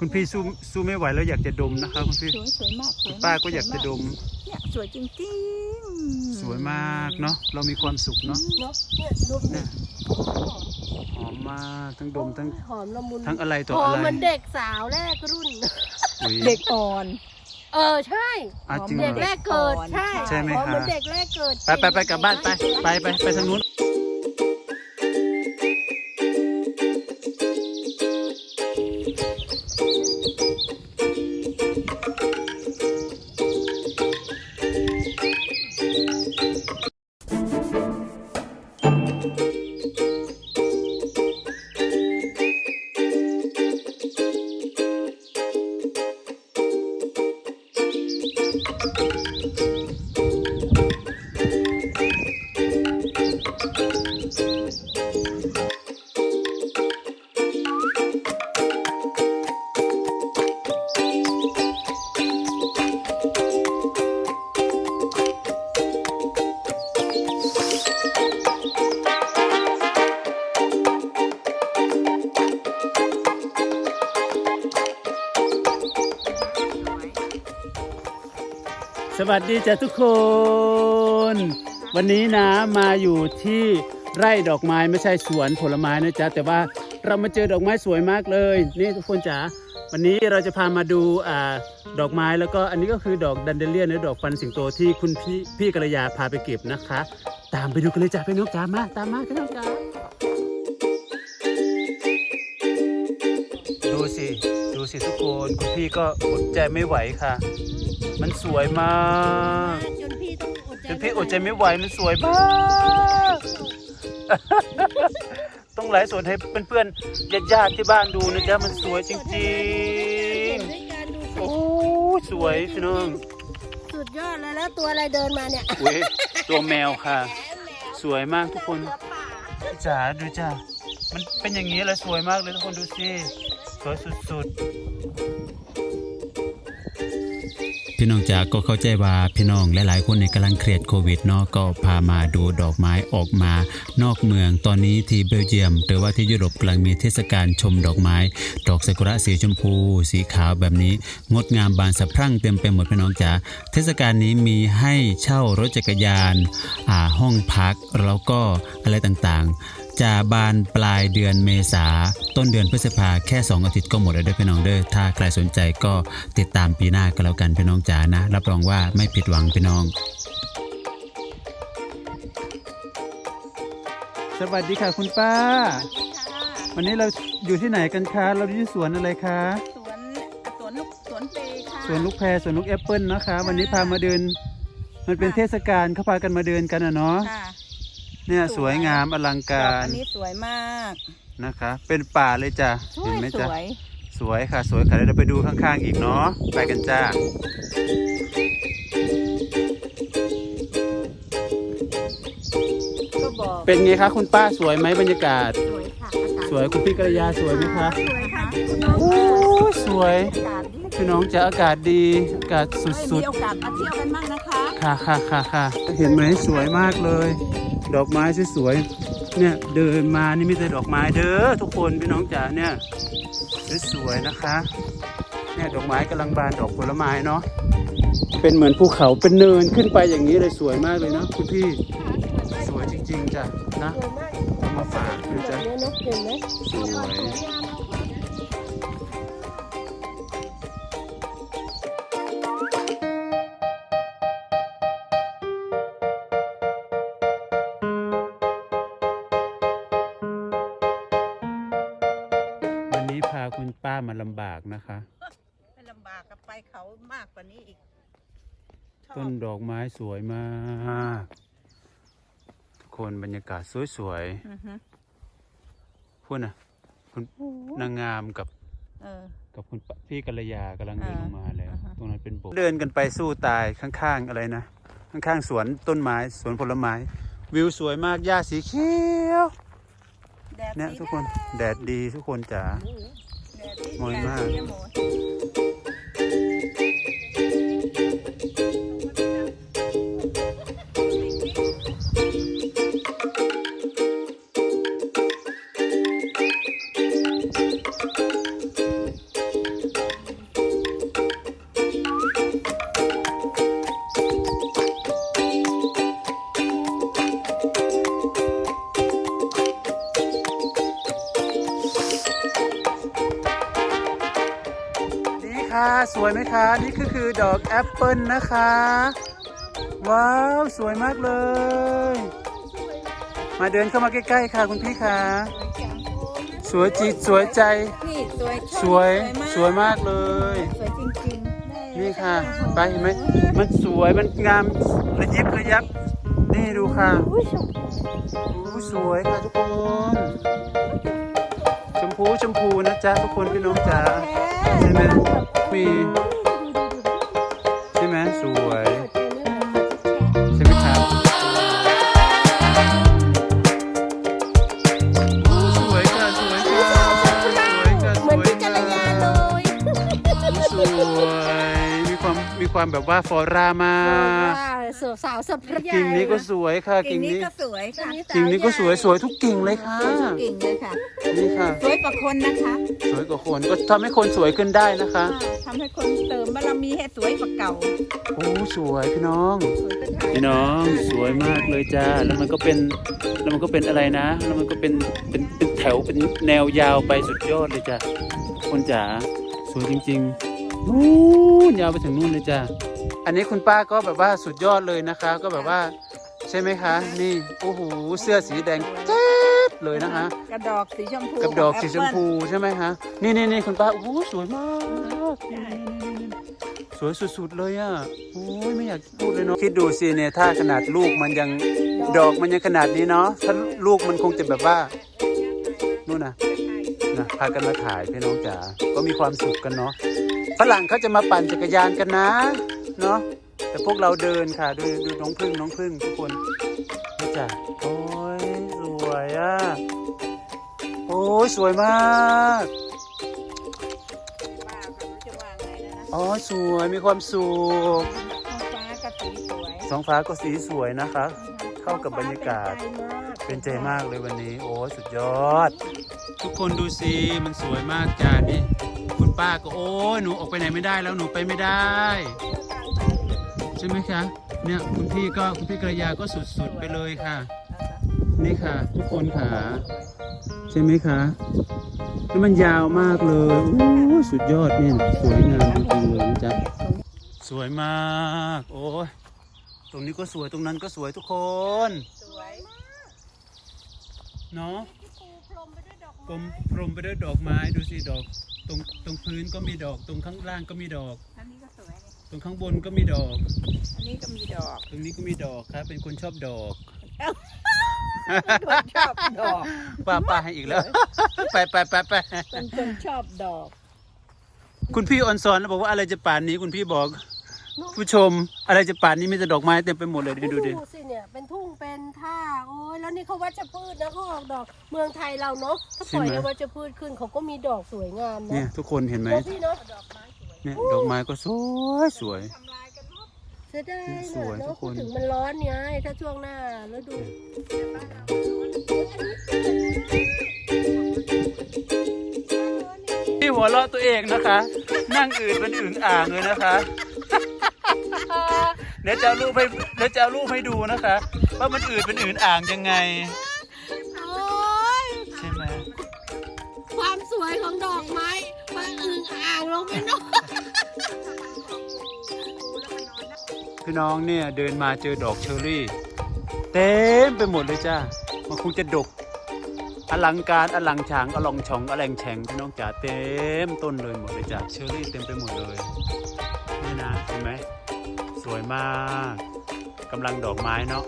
คุณพี่สู้สู้ไม่ไหวแล้วอยากจะดมนะคะคุณพี่สวยสวยมากสวยมป้าก็อยากจะดม เนี่ยสวยจริงๆ สวยมากเนาะเรามีความสุขเนาะเนาะเนี่ยดมเนี่ยหอมมากทั้งดมทั้งหอมละมุนทั้งอะไรต่อหออะมไรเหมันเด็กสาวแรกรุ่นอุ๊ยเด็กอ่อนเออใช่อะจริงเด็กเหรแรอกเกิดก่อนใช่ใช่ไหมหอมเหมือนคะเด็กแรกเกิดไปไปไปกลับบ้านไปไปไปไปทางนู้น วัสดีจ้ะทุกคน วันนี้นะมาอยู่ที่ไร่ดอกไม้ไม่ใช่สวนผลไม้นะจ๊ะแต่ว่าเรามาเจอดอกไม้สวยมากเลย นี่ทุกคนจ๋าวันนี้เราจะพามาดูอ่าดอกไม้แล้วก็อันนี้ก็คือดอกดันเดเลียนหรือดอกฟันสิงโตที่คุณพี่พี่กัลยาพาไปเก็บนะคะ ตามไปดูกันเลยจ้ะพี่น้องจ๋ามาตามมาพี่น้องจ๋าดูสิ สิทุกคนคุณพี่ก็อดใจไม่ไหวค่ะ มันสวยมากจนพี่ต้องอดใจจนพี่อดใจไม่ไหวมันสวยมาก ต้องไลฟ์สดให้เพื่อนๆญาติๆที่บ้านดูนะจ๊ะมันสวยจริงเห็นด้วยการดูๆสิโอ้ยสวยพี่น้องสุดยอดแล้วแล้วตัวอะไรเดินมาเนี่ยเว้ยตัวแมวค่ะแมวสวยมากทุกคนเสือป่าจ๋าดูจ้ามันเป็นอย่างนี้เลยสวยมากเลยทุกคนดูสิส วยสุดๆ พี่น้องจากก็เข้าใจว่าพี่น้องหลายๆคนในกำลังเครียดโควิดเนาะก็พามาดูดอกไม้ออกมานอกเมืองตอนนี้ที่เบลเยียม หรือว่าที่ยุโรปกำลังมีเทศกาลชมดอกไม้ ดอกซากุระสีชมพู สีขาวแบบนี้ งดงามบานสะพรั่งเต็มไปหมดพี่น้องจ๋าเทศกาลนี้มีให้เช่ารถจักรยานอาห้องพักแล้วก็อะไรต่างๆ จะบานปลายเดือนเมษาต้นเดือนพฤษภาแค่ 2 อาทิตย์ก็หมดแล้วเด้อพี่น้องเด้อถ้าใครสนใจก็ติดตามปีหน้าก็แล้วกันพี่น้องจ๋านะ รับรองว่าไม่ผิดหวังพี่น้อง สวัสดีค่ะคุณป้า วันนี้เราอยู่ที่ไหนกันคะ เราอยู่ที่สวนอะไรคะ สวนสวนลูกสวนเปย์ค่ะสวนลูกแพรสวนลูกแอปเปิลนะคะ วันนี้พามาเดิน มันเป็นเทศกาลเขาพากันมาเดินกันอะเนาะ ค่ะ เนี่ยสวยงามอลังดอกการอันนี้สวยมากนะคะ เป็นป่าเลยจ้ะสวเห็นยไหมสจ๊ะวยสวยค่ะ สวยค่ะเดี๋ยวเราไปดูข้างๆอีกเนาะไปกันจ้าก็บอกเป็นไงคะคุณป้าสวยไหมบรรยากาศ สวยค่ะอากาศสวยคุณพี่กัลยาสวยไหมคะสวยค่ะโอ้ยสวย อากาศดีพี่น้องจะอากาศดีอากาศเอ้ยสุมีดโอกาสมาเที่ยวกันบ้างนะคะ ๆค่ะค่ะค่ะค่ะเห็นไหมสวยมากเลย ดอกไม้สวยๆ เนี่ยเดินมานี่มีแต่ดอกไม้เด้อทุกคนพี่น้องจ๋าเนี่ยสวยๆนะคะ เนี่ยดอกไม้กำลังบานดอกผลไม้เนาะ เป็นเหมือนภูเขาเป็นเนินขึ้นไปอย่างนี้เลยสวยมากเลยเนาะคุณพี่ สวยจริงๆจ้ะนะมากเอามาฝากดูแบจ้ะสวยำบากกับไปเขามากกว่านี้อีกชอบต้นดอกไม้สวยมากทุกคนบรรยากาศสวยอือฮึๆพูดนะคุณนางงามกับเออ กับคุณป้าพี่กัลยากำลังเดินลงมาแล้ว อ่าฮะ ตรงนั้นเป็นโบสถ์เดินกันไปสู้ตายข้างๆอะไรนะ ข้างๆสวนต้นไม้สวนผลไม้ วิวสวยมากหญ้าสีเขียวแดดเนี่ยดีทุกคนแดดดีทุกคนจ๋า แดดดีมอยมาก แดดดีหมด สวยไหมคะ นี่คือคือดอกแอปเปิลนะคะ ว้าว สวยมากเลย มาเดินเข้ามาใกล้ๆค่ะคุณพี่คะสวยจิตสวยใจ นี่สวยสวยมากสวยมากเลย สวยจริงๆนี่ค่ะ ไปเห็นไหมมันสวยมันงามระยิบระยับ นี่ดูค่ะอู้สวยค่ะทุกคนชมพูชมพูนะจ๊ะทุกคนพี่น้องจ๋าใช่ไหม มีใช่ไหมสวยใช่ไหมครับอู้สวยค่ะสวยค่ะสวยค่ะสเหมือนวยพี่กัค่ะลยาเลยสวยมีความมีความแบบว่าฟอร่ามากว่า สาวสาวสพระยากิ่งนี้ก็สวยค่ะกิ่กิ่งงนี้นี้ก็สวยค่ะกิ่งนี้ก็สวยสวยทุกกิ่งเลยค่ะสวยทุกกิ่งเลยค่ะ นี่ค่ะ สวยกว่าคนนะคะสวยกว่าคนก็ทำให้คนสวยขึ้นได้นะคะทำให้คนเติมบารมีให้สวยกว่าเก่าโอ้สวยพี่น้อง พี่น้องสวยมากเลยจ้า แล้วมันก็เป็นแล้วมันก็เป็นอะไรนะ แล้วมันก็เป็นเป็นเป็นแถวเป็นแนวยาวไปสุดยอดเลยจ้ะคนจ๋าสวยจริง ๆ นู่นยาวไปถึงนู่นเลยจ้ะอันนี้คุณป้าก็แบบว่าสุดยอดเลยนะคะ ก็แบบว่าใช่ไหมคะ นี่โอ้โหเสื้อสีแดงแจ๊ดเลยนะคะกระดอกสีชมพูกับดอกสีชมแปเปิ้ลพูใช่ไหมคะนี่นี่นี่คุณป้าโอ้โหสวยมากนี่นี่นี่นี่สวยสุดๆเลยอะโอ้ยไม่อยากพูดเลยเนาะคิดดูสิเนี่ยถ้าขนาดลูกมันยังดอกมันยังขนาดนี้เนาะถ้าลูกมันคงจะแบบว่านู่นนะนะพากันมาถ่ายพี่น้องจ๋าก็มีความสุขกันเนาะ ฝรั่งเขาจะมาปั่นจักรยานกันนะ เนาะแต่พวกเราเดินค่ะ ดูดูน้องพึ่งน้องพึ่งทุกคนนี่จ้ะโอ้ยสวยอะโอ้ยสวยมากว่าค่ะรู้จะว่าไงแล้วนะอ๋อสวยมีความสุขท้องฟ้าก็สีสวยท้องฟ้าก็สีสวยนะคะ เข้ากับบรรยากาศ เป็นใจมากเป็นใจมากเลยวันนี้ โอ้ยสุดยอด ทุกคนดูสิมันสวยมากจ้านี่ คุณป้าก็โอ้ยหนูออกไปไหนไม่ได้แล้วหนูไปไม่ได้ ใช่ไหมคะ เนี่ยคุณพี่ก็คุณพี่กระยาก็สุดๆไปเลยค่ะ นี่ค่ะ ทุกคนค่ะ ใช่ไหมคะแล้วมันยาวมากเลยโอ้ยสุดยอดเนี่ยสวยงามจริงๆเลยนะจ๊ะสวยมาก โอ้ยตรงนี้ก็สวยตรงนั้นก็สวยทุกคนสวยเนาะปูพรมไปด้วยดอกกลไม้มพรมไปด้วยดอกไม้ดูสิดอก ตรงตรงพื้นก็มีดอก ตรงข้างล่างก็มีดอก อันนี้ก็สวยเลยตรงข้างบนก็มีดอก อันนี้ก็มีดอกตรงนี้ก็มีดอกครับ เป็นคนชอบดอกคนชอบดอก ป้าป้าให้อีกแล้ว ไปไปไปไปเป็นคนชอบดอก คุณพี่ออนซอนแล้วบอกว่าอะไรจะป่านนี้คุณพี่บอก ผู้ชมอะไรจะป่านนี้มีแต่ดอกไม้เต็มไปหมดเลยดูดูดิสิเนี่ยเป็นทุ่งเป็นท่าโอ้ยแล้วนี่เขาวัชพืชนะเขาออกดอกเมืองไทยเราเนาะถ้าปล่อยให้วัชพืชขึ้นเขาก็มีดอกสวยงามเนี่ยนะทุกคนเห็นไหมเนาะพี่เนาะเนี่ยดอกไม้ก็สวยสวยทำลายกันหมดเสียดายสวยเนาะทุกคนพูดถึงมันร้อนไงถ้าช่วงหน้าแล้วดู ที่หัวเราะตัวเองนะคะ นั่งอืดเป็นอึ่งอ่างเลยนะคะ เดี๋ยวจะเอารูปให้เดี๋ยวจะเอารูปให้ดูนะคะ ว่ามันอืดเป็นอึ่งอ่างยังไง โอ้ยใช่ไหมความสวยของดอกไม้มันอึ่งอ่างลงไปเนาะพี่น้องเนี่ยเดินมาเจอดอกเชอรี่ เต็มไปหมดเลยจ้ามันคงจะดก อลังการอลังฉางอลองชองอแลงแฉงพี่น้องจ๋าเต็มต้นเลยหมดเลยจ้าเชอรี่เต็มไปหมดเลยนี่นะเห็นไหม สวยมากกำลังดอกไม้เนาะ